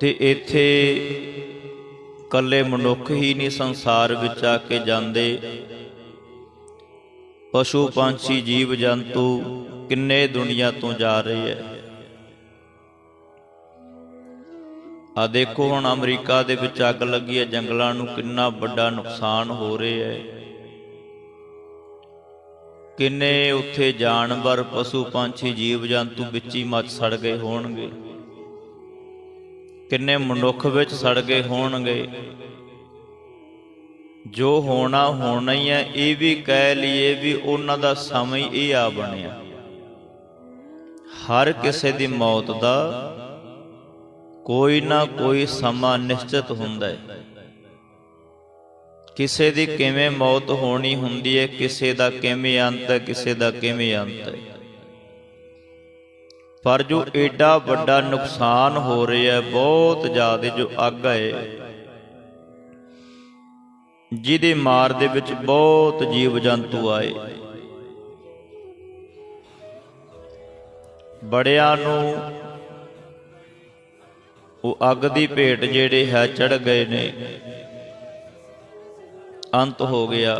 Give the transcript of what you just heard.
ਤੇ ਇੱਥੇ ਕੱਲੇ ਮਨੁੱਖ ਹੀ ਨਹੀਂ ਸੰਸਾਰ ਵਿੱਚ ਆ ਕੇ ਜਾਂਦੇ। ਪਸ਼ੂ, ਪੰਛੀ, ਜੀਵ, ਜੰਤੂ ਕਿੰਨੇ ਦੁਨੀਆ ਤੋਂ ਜਾ ਰਹੇ ਐ। ਆ ਦੇਖੋ ਹੁਣ ਅਮਰੀਕਾ ਦੇ ਵਿੱਚ ਅੱਗ ਲੱਗੀ ਹੈ ਜੰਗਲਾਂ ਨੂੰ ਕਿੰਨਾ ਵੱਡਾ ਨੁਕਸਾਨ ਹੋ ਰਿਹਾ ਹੈ ਕਿੰਨੇ ਉੱਥੇ ਜਾਨਵਰ, ਪਸ਼ੂ, ਪੰਛੀ, ਜੀਵ, ਜੰਤੂ ਵਿੱਚ ਹੀ ਮੱਚ ਸੜ ਗਏ ਹੋਣਗੇ। ਕਿੰਨੇ ਮਨੁੱਖ ਵਿੱਚ ਸੜ ਗਏ ਹੋਣਗੇ? ਜੋ ਹੋਣਾ ਹੋਣਾ ਹੀ ਹੈ, ਇਹ ਵੀ ਕਹਿ ਲਈਏ ਵੀ ਉਹਨਾਂ ਦਾ ਸਮਾਂ ਇਹ ਆ ਬਣਿਆ। ਹਰ ਕਿਸੇ ਦੀ ਮੌਤ ਦਾ ਕੋਈ ਨਾ ਕੋਈ ਸਮਾਂ ਨਿਸ਼ਚਿਤ ਹੁੰਦਾ ਹੈ। ਕਿਸੇ ਦੀ ਕਿਵੇਂ ਮੌਤ ਹੋਣੀ ਹੁੰਦੀ ਹੈ, ਕਿਸੇ ਦਾ ਕਿਵੇਂ ਅੰਤ ਹੈ, ਕਿਸੇ ਦਾ ਕਿਵੇਂ ਅੰਤ ਹੈ। ਪਰ ਜੋ ਏਡਾ ਵੱਡਾ ਨੁਕਸਾਨ ਹੋ ਰਿਹਾ ਹੈ, ਬਹੁਤ ਜ਼ਿਆਦਾ ਜੋ ਅੱਗ ਹੈ, ਜਿਹਦੇ ਮਾਰ ਦੇ ਵਿੱਚ ਬਹੁਤ ਜੀਵ ਜੰਤੂ ਆਏ। ਬੜਿਆਂ ਨੂੰ ਉਹ ਅੱਗ ਦੀ ਭੇਟ ਜਿਹੜੇ ਹੈ ਚੜ ਗਏ ਨੇ, ਅੰਤ ਹੋ ਗਿਆ।